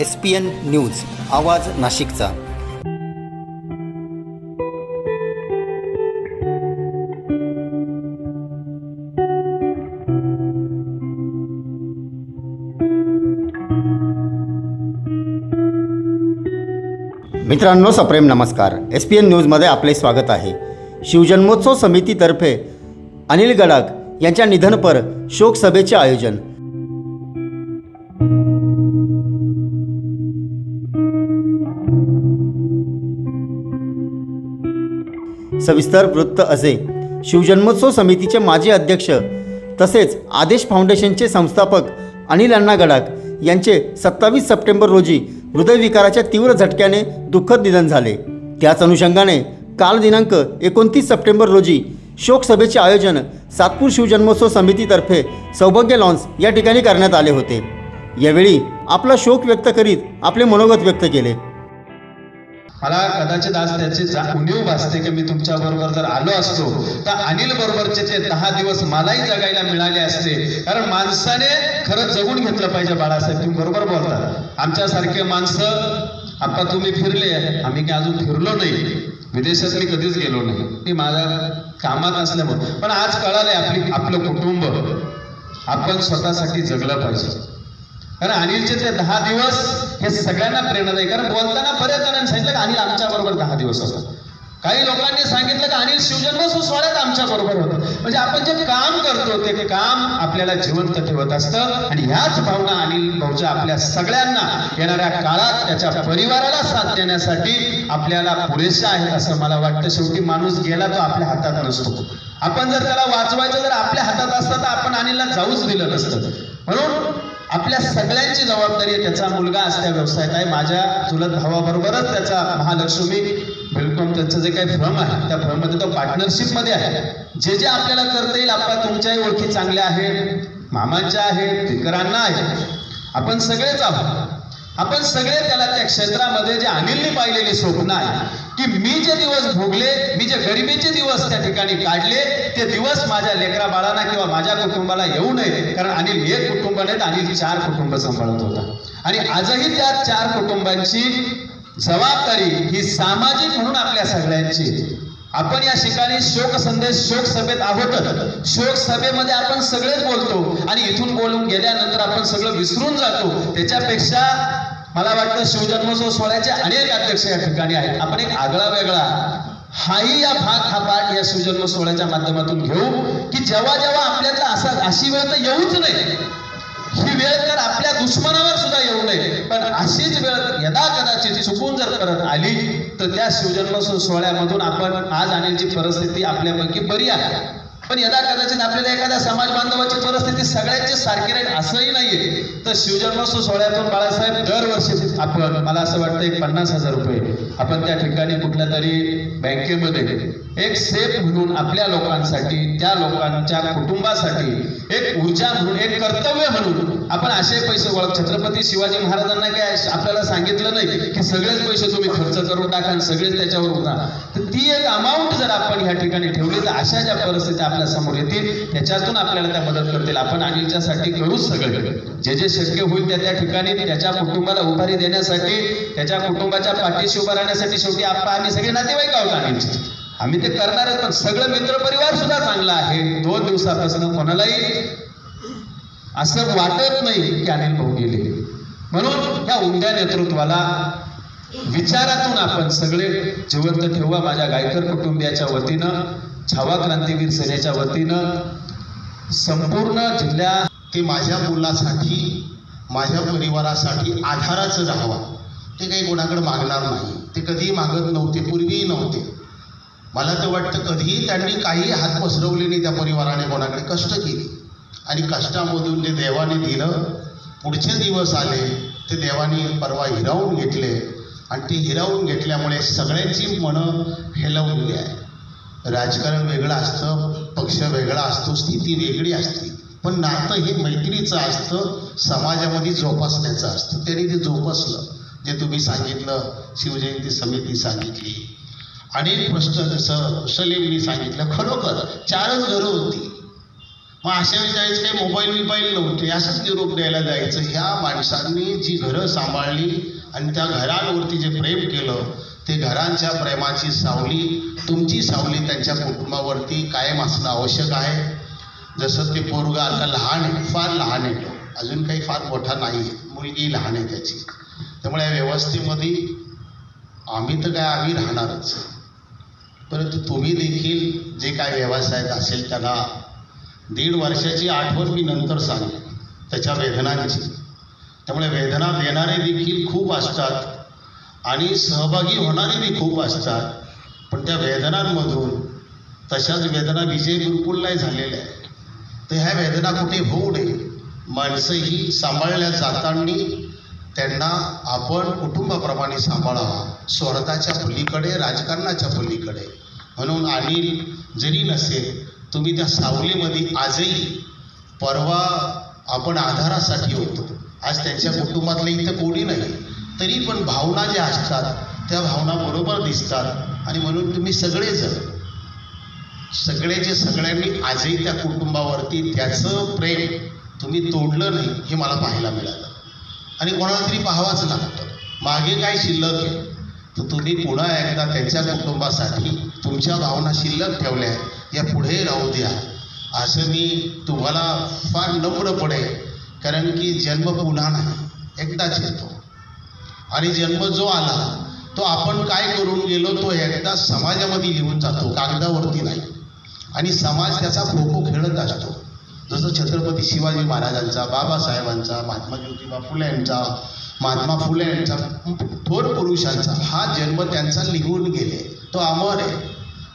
S P N news आवाज नाशिकचा. मित्रांनो सप्रेम नमस्कार. एस पी एन न्यूजमध्ये आपले स्वागत आहे. शिवजन्मोत्सव समितीतर्फे अनिल गडाख यांच्या निधनपर शोकसभेचे आयोजन. सविस्तर वृत्त असे. शिवजन्मोत्सव समितीचे माजी अध्यक्ष तसेच आदेश फाउंडेशनचे संस्थापक अनिल अण्णा गडाख यांचे सत्तावीस सप्टेंबर रोजी हृदयविकाराच्या तीव्र झटक्याने दुःखद निधन झाले. त्याच अनुषंगाने काल दिनांक एकोणतीस सप्टेंबर रोजी शोकसभेचे आयोजन सातपूर शिवजन्मोत्सव समितीतर्फे सौभाग्य लॉन्स या ठिकाणी करण्यात आले होते. यावेळी आपला शोक व्यक्त करीत आपले मनोगत व्यक्त केले. मला कदाचित आज त्याची जा- उणीव भासते की मी तुमच्या बरोबर जर आलो असतो तर अनिल बरोबरचे ते दहा दिवस मलाही जगायला मिळाले असते. कारण माणसाने खरं जगून घेतलं पाहिजे बाळासाहेब तुम्ही बरोबर बोलता. आमच्यासारखे माणसं आता तुम्ही फिरले आम्ही काय अजून फिरलो नाही. विदेशात मी कधीच गेलो नाही. मी माझ्या कामात असल्यामुळे. पण आज कळालंय आपली आपलं कुटुंब. आपण स्वतःसाठी जगलं पाहिजे. कारण अनिलचे ते दहा दिवस हे सगळ्यांना प्रेरणादायी कारण बोलताना बऱ्याच जणांनी सांगितलं की अनिल आमच्या बरोबर दहा दिवस होता. काही लोकांनी सांगितलं की अनिल शिवजन्मोत्सव सोहळ्यात आमच्या बरोबर होतं. म्हणजे आपण जे काम करतो ते काम आपल्याला जिवंत ठेवत असतं. आणि ह्याच भावना अनिल भाऊच्या आपल्या सगळ्यांना येणाऱ्या काळात त्याच्या परिवाराला साथ देण्यासाठी आपल्याला पुरेशा आहेत असं मला वाटतं. शेवटी माणूस गेला तो आपल्या हातात नसतो. आपण जर त्याला वाचवायचं जर आपल्या हातात असतं तर आपण अनिलला जाऊच दिलं नसतं. म्हणून आपल्या सगळ्यांची जबाबदारी आहे त्याचा मुलगा आज त्या व्यवसायात आहे माझ्या चुलत भावाबरोबरच त्याचा महालक्ष्मी बिलकॉम त्यांचं जे काही भ्रम आहे त्या भ्रममध्ये तो पार्टनरशिपमध्ये आहे. जे जे आपल्याला करता येईल आपला तुमच्याही ओळखी चांगल्या आहेत मामांच्या आहेत तिकरांना आहेत. आपण सगळेच आहोत. आपण सगळे त्याला त्या क्षेत्रामध्ये जे अनिलने पाहिलेली स्वप्न आहे की मी जे दिवस भोगले मी जे गरिबीचे दिवस त्या ठिकाणी काढले ते दिवस माझ्या लेकरा बाळांना किंवा माझ्या कुटुंबाला येऊ नये. कारण अनिल एक कुटुंब नाही तर अनिल चार कुटुंब सांभाळत होता. आणि आजही त्या चार कुटुंबांची जबाबदारी ही सामाजिक म्हणून आपल्या सगळ्यांची आपण या ठिकाणी शोक संदेश शोक सभेत आहोतच. शोक सभेमध्ये आपण सगळेच बोलतो. आणि इथून बोलून गेल्यानंतर आपण सगळं विसरून जातो. त्याच्यापेक्षा मला वाटतं शिवजन्मोत्सव सोहळ्याचे अनेक अध्यक्ष या ठिकाणी आहेत. आपण एक आगळा वेगळा हाही या भाग हा पाठ या शिवजन्म सोहळ्याच्या माध्यमातून घेऊ की जेव्हा जेव्हा आपल्यातला असा अशी वेळ तर येऊच नाही. ही वेळ तर आपल्या दुश्मनावर सुद्धा येऊ नये. पण अशीच वेळ यदा कदाचित चुकून जर करत आली तर त्या शिवजन्म सोहळ्यामधून आपण आज आणण्याची परिस्थिती आपल्यापैकी बरी आहे. पण यदा कदाचित आपल्याला एखाद्या समाज बांधवाची परिस्थिती सगळ्यांची सारखी राहील असंही नाहीये. तर शिवजन्मोत्सव सोहळ्यातून बाळासाहेब दरवर्षी आपण मला असं वाटतं एक पन्नास हजार रुपये आपण त्या ठिकाणी कुठल्या तरी बँकेमध्ये एक सेफ म्हणून आपल्या लोकांसाठी त्या लोकांच्या कुटुंबासाठी एक ऊर्जा म्हणून एक कर्तव्य म्हणून आपण असे पैसे ओळख छत्रपती शिवाजी महाराजांना काय आपल्याला सांगितलं नाही की सगळेच पैसे तुम्ही खर्च करून टाका आणि सगळेच त्याच्यावर होता. तर ती एक अमाऊंट जर आपण ह्या ठिकाणी ठेवली तर अशा ज्या परिस्थिती आपल्यासमोर येतील. त्याच्यातून आपल्याला त्या मदत करतील. आपण अनिलच्यासाठी करूच सगळं. जे जे शक्य होईल त्या त्या ठिकाणी त्याच्या कुटुंबाला उभारी देण्यासाठी त्याच्या कुटुंबाच्या पाठीशी उभा राहण्यासाठी शेवटी आपण आम्ही सगळे नातेवाईक आहोत अनिलचे. आम्ही ते करणारच पण सगळं मित्रपरिवार सुद्धा चांगला आहे. दोन दिवसापासून कोणालाही असं वाटत नाही की अनिल भाऊ गेले. म्हणून ह्या उमद्या नेतृत्वाला विचारातून आपण सगळे जिवंत ठेवा. माझ्या गायकर कुटुंबियाच्या वतीनं छावा क्रांतीवीर सेनेच्या वतीनं संपूर्ण जिल्ह्या ते माझ्या मुलासाठी माझ्या परिवारासाठी आधाराचं राहावा. ते काही कोणाकडे मागणार नाही. ते कधीही मागत नव्हते पूर्वीही नव्हते. मला तर वाटतं कधीही त्यांनी काही हात पसरवले नाही त्या परिवाराने कोणाकडे कष्ट केली. आणि कष्टामधून जे देवाने दिलं पुढचे दिवस आले ते देवाने परवा हिरावून घेतले. आणि ते हिरावून घेतल्यामुळे सगळ्यांची मनं हेलवलेली आहे राजकारण वेगळं असतं पक्ष वेगळा असतो स्थिती वेगळी असते. पण नातं हे मैत्रीचं असतं समाजामध्ये जोपासण्याचं असतं. त्यांनी ते जोपासलं. जे तुम्ही सांगितलं शिवजयंती समिती सांगितली. अनेक प्रश्न जसं सलीमनी सांगितलं खरोखर चारच घरं होती. मग अशा वेळेस काही मोबाईल बिबाईल नव्हते. असंच निरोप द्यायला जायचं. ह्या माणसांनी जी घरं सांभाळली आणि त्या घरांवरती जे प्रेम केलं ते घरांच्या प्रेमाची सावली तुमची सावली त्यांच्या कुटुंबावरती कायम असणं आवश्यक आहे. जसं ते पोरगा आता लहान आहे फार लहान आहे. तो अजून काही फार मोठा नाही आहे मुलगी लहान आहे त्याची. त्यामुळे या व्यवस्थेमध्ये आम्ही तर काय आम्ही राहणारच. परंतु तुम्ही देखील जे काय व्यवसायात असेल त्याला दीड वर्षाची आठवण मी नंतर सांगेन त्याच्या वेदनांची. त्यामुळे वेदना देणारे देखील खूप असतात. आणि सहभागी होणारे बी खूप असतात. पण त्या वेदनांमधून तशाच वेदना विजय बिलकुल नाही झालेल्या आहे तर ह्या वेदना कुठे होऊ नये. माणसं ही सांभाळल्या जाताना त्यांना आपण कुटुंबाप्रमाणे सांभाळावा. स्वार्थाच्या पलीकडे राजकारणाच्या पलीकडे. म्हणून अनिल जरी नसेल तुम्ही त्या सावलीमध्ये आजही परवा आपण आधारासाठी होतो. आज त्यांच्या कुटुंबातले इथं कोणी नाही. तरी पण भावना ज्या असतात त्या भावना बरोबर दिसतात. आणि म्हणून तुम्ही सगळेजण सगळ्याचे सगळ्यांनी आजही त्या कुटुंबावरती त्याचं प्रेम तुम्ही तोडलं नाही हे मला पाहायला मिळालं. आणि कोणाला तरी पाहावाच लागतं. मागे काय शिल्लक आहे? तर तुम्ही पुन्हा एकदा त्यांच्या कुटुंबासाठी तुमच्या भावना शिल्लक ठेवल्या या पुढे राहू द्या. असं मी तुम्हाला फार नम्रपणे कारण की जन्म पुन्हा नाही एकदाच येतो. आणि जन्म जो आला तो आपण काय करून गेलो तो एकदा समाजामध्ये लिहून जातो कागदावरती नाही. आणि समाज त्याचा खो खो खेळत असतो. जसं छत्रपती शिवाजी महाराजांचा बाबासाहेबांचा महात्मा ज्योतिबा फुले यांचा महात्मा फुले यांचा थोर पुरुषांचा हा जन्म त्यांचा लिहून गेले. तो अमर आहे.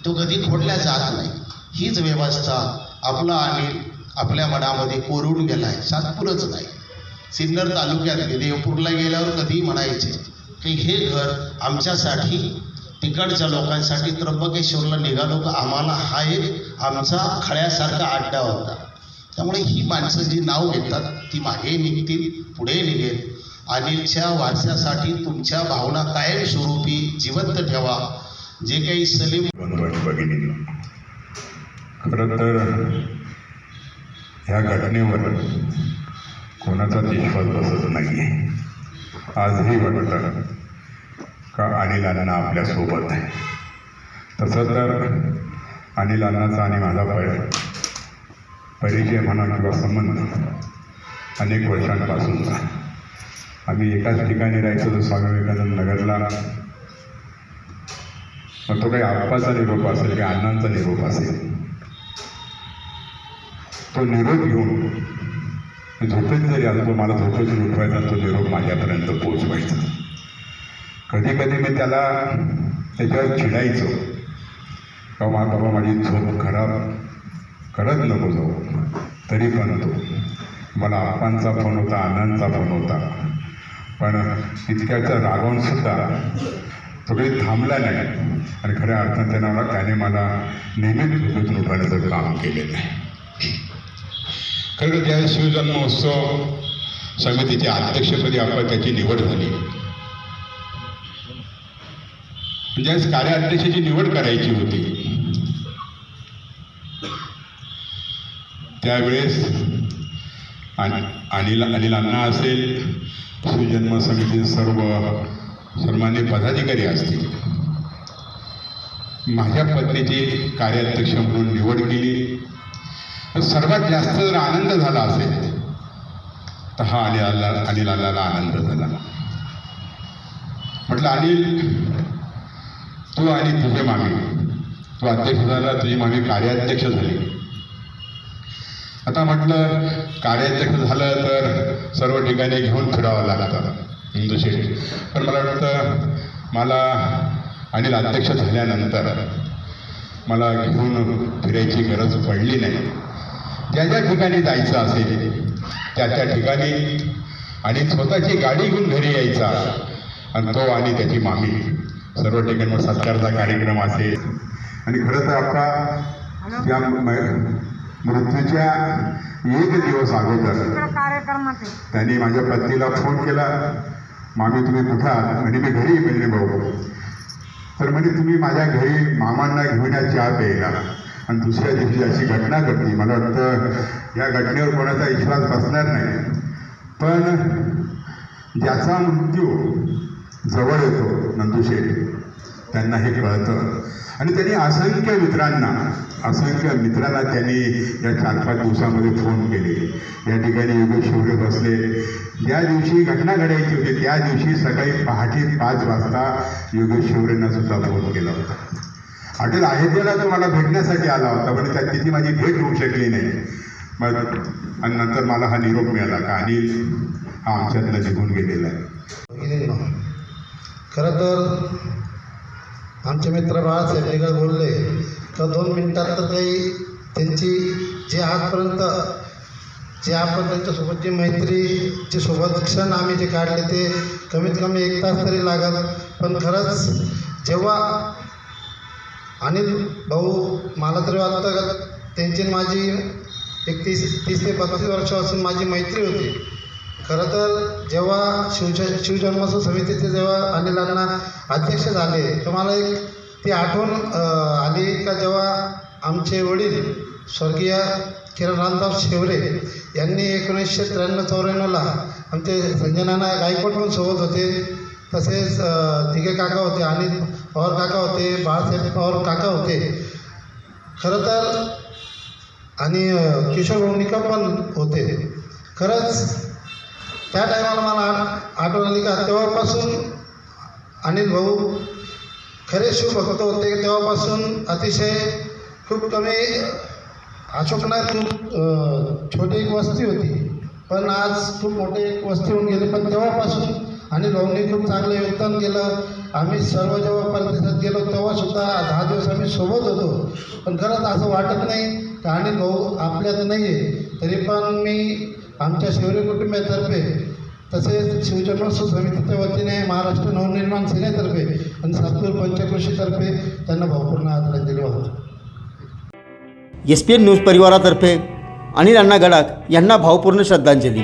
तो कधी खोडल्या जात नाही. हीच व्यवस्था आपला आणि आपल्या मनामध्ये कोरून गेला आहे सातपुरच नाही. सिन्नर तालुक्यात देवपूरला गेल्यावर कधीही म्हणायचे की हे घर आमच्यासाठी तिकडच्या लोकांसाठी त्र्यंबकेश्वरला निघालो का आम्हाला हा एक आमचा खळ्यासारखा अड्डा होता. त्यामुळे ही माणसं जी नाव घेतात ती मागे निघतील पुढे निघेल. अनिलच्या वारशासाठी तुमच्या भावना कायमस्वरूपी जिवंत ठेवा. जे काही सलीम बंधू खरं तर ह्या घटनेवर कोणाचाच विश्वास बसत नाही आहे आजही वाटतं का अनिल अण्णा आपल्यासोबत आहे? तसं तर अनिल अण्णाचा आणि माझा परि परिचय म्हणा किंवा संबंध अनेक वर्षांपासूनचा आम्ही एकाच ठिकाणी राहायचो तो स्वामी विवेकानंद नगरला. मग तो काही आप्पाचा निरोप असेल काही अण्णांचा निरोप असेल. तो निरोप घेऊन मी झोपेत जरी आलो पण मला झोपेतून उठवायचा तो निरोप माझ्यापर्यंत पोचवायचा कधी कधी मी त्याला त्याच्यावर चिडायचो. का मा बाबा माझी झोप खराब करत नको जाऊ. तरी पण तो मला आप्पांचा फोन होता अण्णांचा फोन होता. पण इतक्याचा रागवून सुद्धा तो काही थांबला नाही. आणि खऱ्या अर्थात त्यांना मला त्याने मला नेहमीच झोपेतून उठवण्याचं काम केलेलं आहे. खरं तर ज्यावेळेस शिवजन्म महोत्सव समितीच्या अध्यक्षपदी आपण त्याची निवड झाली. म्हणजे ज्यावेळेस कार्याध्यक्षाची निवड करायची होती. त्यावेळेस आणि अनिल अनिलांना असेल शिवजन्म समितीचे सर्व सन्मान्य पदाधिकारी असतील. माझ्या पत्नीची कार्याध्यक्ष म्हणून निवड केली. तर सर्वात जास्त जर आनंद झाला असेल तर हा अनिल अल्ला अनिल अल्लाला आनंद झाला. म्हटलं अनिल तू आणि तुझे मामी तू अध्यक्ष झाला तुझी मामी कार्याध्यक्ष झाली. आता म्हटलं कार्याध्यक्ष झालं तर सर्व ठिकाणी घेऊन फिरावं लागतं हिंदूशी पण मला वाटतं मला अनिल अध्यक्ष झाल्यानंतर मला घेऊन फिरायची गरज पडली नाही. ज्या ज्या ठिकाणी जायचं असेल त्या त्या ठिकाणी आणि स्वतःची गाडी घेऊन घरी यायचा. आणि तो आणि त्याची मामी. सर्व ठिकाणी सत्कारचा कार्यक्रम असेल. आणि खरं तर आपला या म- मृत्यूच्या एक दिवस अगोदर त्यांनी माझ्या पत्नीला फोन केला. मामी तुम्ही कुठं आहात? म्हणे मी घरी म्हणजे भाऊ. तर म्हणे तुम्ही माझ्या घरी मामांना घेऊन या चहा प्यायला. आणि दुसऱ्या दिवशी अशी घटना घडली. मला वाटतं या घटनेवर कोणाचा विश्वास बसणार नाही. पण ज्याचा मृत्यू जवळ येतो नंदुशेठ त्यांना हे कळतं. आणि त्यांनी असंख्य मित्रांना असंख्य मित्रांना त्यांनी या चार पाच दिवसामध्ये फोन केले. या ठिकाणी योगेश शिवरे बसले. ज्या दिवशी घटना घडायची होती त्या दिवशी सकाळी पहाटे पाच वाजता योगेश शिवरेंना सुद्धा फोन केला होता. हॉटेल अयोध्येला तो मला भेटण्यासाठी आला होता पण त्या तिथे माझी भेट होऊ शकली नाही. मग आणि नंतर मला हा निरोप मिळाला का? अनिल हा आमच्यातनं निघून गेलेला आहे. खरं तर आमचे मित्र बाळासाहेब निगळ बोलले का दोन मिनटात तर काही त्यांची जे आजपर्यंत जे आपण त्यांच्यासोबतची मैत्री जे सोबत क्षण आम्ही जे काढले ते कमीत कमी एक तास तरी लागत. पण खरंच जेव्हा अनिल भाऊ मला तरी वाटतं का त्यांची माझी एक तीस तीस ते बत्तीस वर्षापासून माझी मैत्री होती. खरं तर जेव्हा शिवज शिवजन्मोत्सव समितीचे जेव्हा अनिलांना अध्यक्ष झाले तर मला एक ती आठवण आली का जेव्हा आमचे वडील स्वर्गीय किरण रामदास शेवरे यांनी एकोणीसशे त्र्याण्णव चौऱ्याण्णवला आमचे संजय नाना गायकवाड पण सोबत होते. तसेच तिघे काका होते आणि पवार काका होते बाळासाहेब पवार काका होते। खरं तर आणि किशोर भाऊ पण होते. खरंच त्या टायमाला मला आठवण आली का तेव्हापासून अनिल भाऊ खरे शिवभक्त होते. तेव्हापासून अतिशय खूप कमी अशोकनाथ खूप छोटी एक वस्ती होती. पण आज खूप मोठी एक वस्ती होऊन गेली. पण तेव्हापासून आणि भाऊंनी खूप चांगलं योगदान केलं. आम्ही सर्व जेव्हा परदेशात गेलो तेव्हासुद्धा दहा दिवस आम्ही सोबत होतो. पण खरंच असं वाटत नाही का लोक भाऊ आपल्यात नाही आहे तरी पण मी आमच्या शिवरी कुटुंबातर्फे तसेच शिवजन्मोत्सव समितीच्या वतीने महाराष्ट्र नवनिर्माण सेनेतर्फे आणि सातपूर पंचकृषीतर्फे त्यांना भावपूर्ण आदरांजली वाहतो. एस पी एन न्यूज परिवारातर्फे अनिल अण्णा गडाख यांना भावपूर्ण श्रद्धांजली.